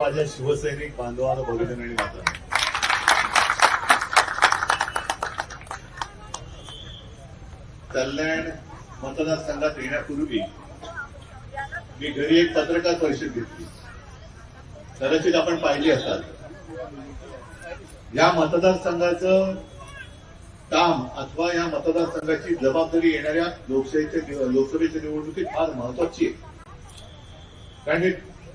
माझ्या शिवसैनिक बांधवाला भगिनी आणि माता कल्याण मतदारसंघात येण्यापूर्वी मी घरी एक पत्रकार परिषद घेतली. कदाचित आपण पाहिली असाल. या मतदारसंघाचं काम अथवा या मतदारसंघाची जबाबदारी येणाऱ्या लोकशाहीच्या लोकसभेच्या निवडणुकीत फार महत्वाची आहे. कारण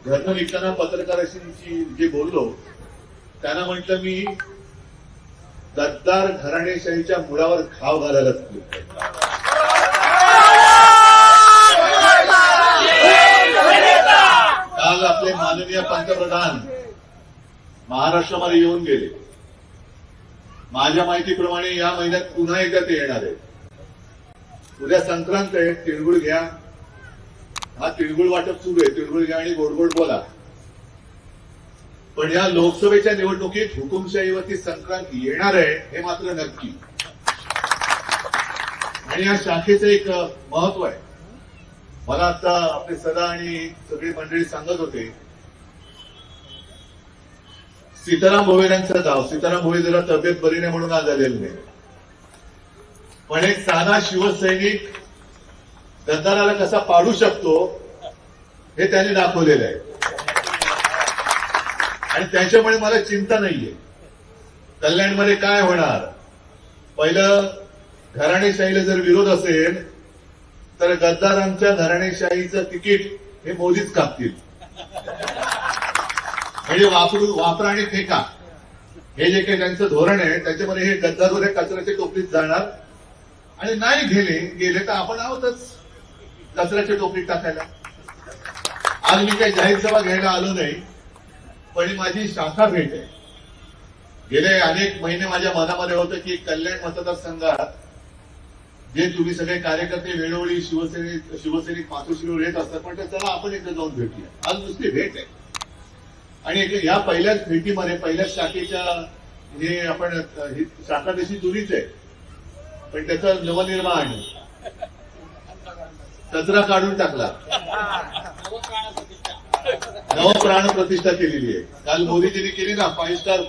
घरनं निघताना पत्रकारांशी जे बोललो त्यांना म्हटलं मी गद्दार घराणेशाहीच्या मुळावर घाव घालायला चुकलो काल आपले माननीय पंतप्रधान महाराष्ट्रामध्ये येऊन गेले. माझ्या माहितीप्रमाणे या महिन्यात पुन्हा एकदा ते येणार आहे उद्या संक्रांत आहे तिळगुळ घ्या. हा तिळगुळ वाटप सुरू आहे. तिळगुळ घ्या आणि गोड गोड बोला. पण या लोकसभेच्या निवडणुकीत हुकुमशाहीवरती संक्रांत येणार आहे हे मात्र नक्की. आणि या शाखेचं एक महत्त्व आहे. मला आता आपले सदा आणि सगळी मंडळी सांगत होते. सीताराम भोवेरांचं गाव सीताराम भोवे जरा तब्येत बरी नाही म्हणून आज आलेले नाही पण एक साधा शिवसैनिक गद्दाराला कसा पाडू शकतो हे त्यांनी दाखवलेलं आहे. आणि त्याच्यामुळे मला चिंता नाहीये. कल्याणमध्ये काय होणार? पहिलं घराणेशाहीला जर विरोध असेल तर गद्दारांच्या घराणेशाहीचं तिकीट हे मोदीच कापतील. म्हणजे वापरू वापरा आणि फेका. हे जे काही त्यांचं धोरण आहे त्याच्यामध्ये हे गद्दारवर हे कचऱ्याच्या टोपलीत जाणार. आणि नाही गेले गेले तर आपण आहोतच. कचऱ्याच्या टोपलीत टाकायला. आज मी काही जाहीर सभा घ्यायला आलो नाही पण माझी शाखा भेट आहे. गेले अनेक महिने माझ्या मनामध्ये होतं की कल्याण मतदारसंघात जे तुम्ही सगळे कार्यकर्ते वेळोवेळी शिवसैनिक शिवसैनिक मातोश्रीवर येत असतात पण चला आपण एकदा जाऊन भेटूया. आज दुसरी भेट आहे. आणि या पहिल्याच भेटीमध्ये पहिल्याच शाखेच्या हे आपण ही शाखा तशी जुनीच आहे. पण त्याचं नवनिर्माण कचरा काढून टाकला. नवप्राण प्रतिष्ठा केलेली आहे. काल मोदीजींनी केली ना फाईव्ह स्टार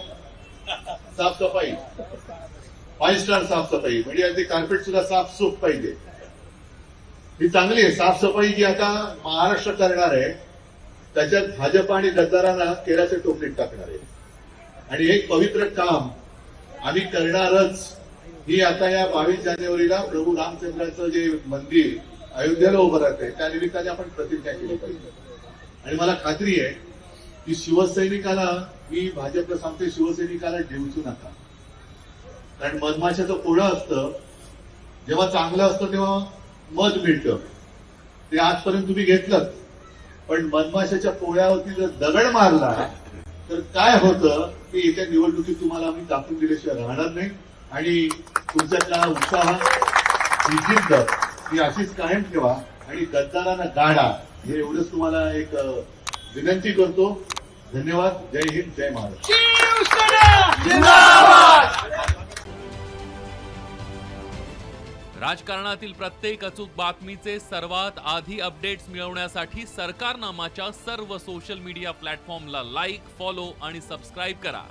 साफसफाई. फाईव्ह स्टार साफसफाई. म्हणजे अगदी कार्पेट सुद्धा साफसूफ पाहिजे. ही चांगली आहे. साफसफाई जी आता महाराष्ट्र करणार आहे त्याच्यात भाजप आणि गद्दारांना केराच्या टोपलीत टाकणार आहे. आणि एक पवित्र काम आम्ही करणारच. ही आता या बावीस जानेवारीला प्रभू रामचंद्राचं जे मंदिर अयोध्येला उभं राहत आहे त्या निमित्ताने आपण प्रतिज्ञा केली पाहिजे. आणि मला खात्री आहे की शिवसैनिकाला मी भाजपला सांगते शिवसैनिकाला ठेवू नका. कारण मधमाशाचं पोळं असतं. जेव्हा चांगलं असतं तेव्हा मध मिळतं. ते आजपर्यंत तुम्ही घेतलं पण मधमाशाच्या पोळ्यावरती जर दगड मारला तर काय होतं की येत्या निवडणुकीत तुम्हाला आम्ही दाखवून दिल्याशिवाय राहणार नाही. आणि तुमच्यातला उत्साह जिद्द ही अशीच कायम ठेवा आणि गद्दारांना गाडा हे एवढंच तुम्हाला एक विनंती करतो. धन्यवाद. जय हिंद जय महाराष्ट्र. राजकारणातील प्रत्येक अचूक बातमीचे सर्वात आधी अपडेट्स मिळवण्यासाठी सरकारनामाच्या सर्व सोशल मीडिया प्लॅटफॉर्मला लाईक फॉलो आणि सबस्क्राईब करा.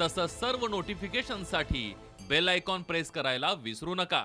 तसंच सर्व नोटिफिकेशनसाठी बेल आयकॉन प्रेस करायला विसरू नका.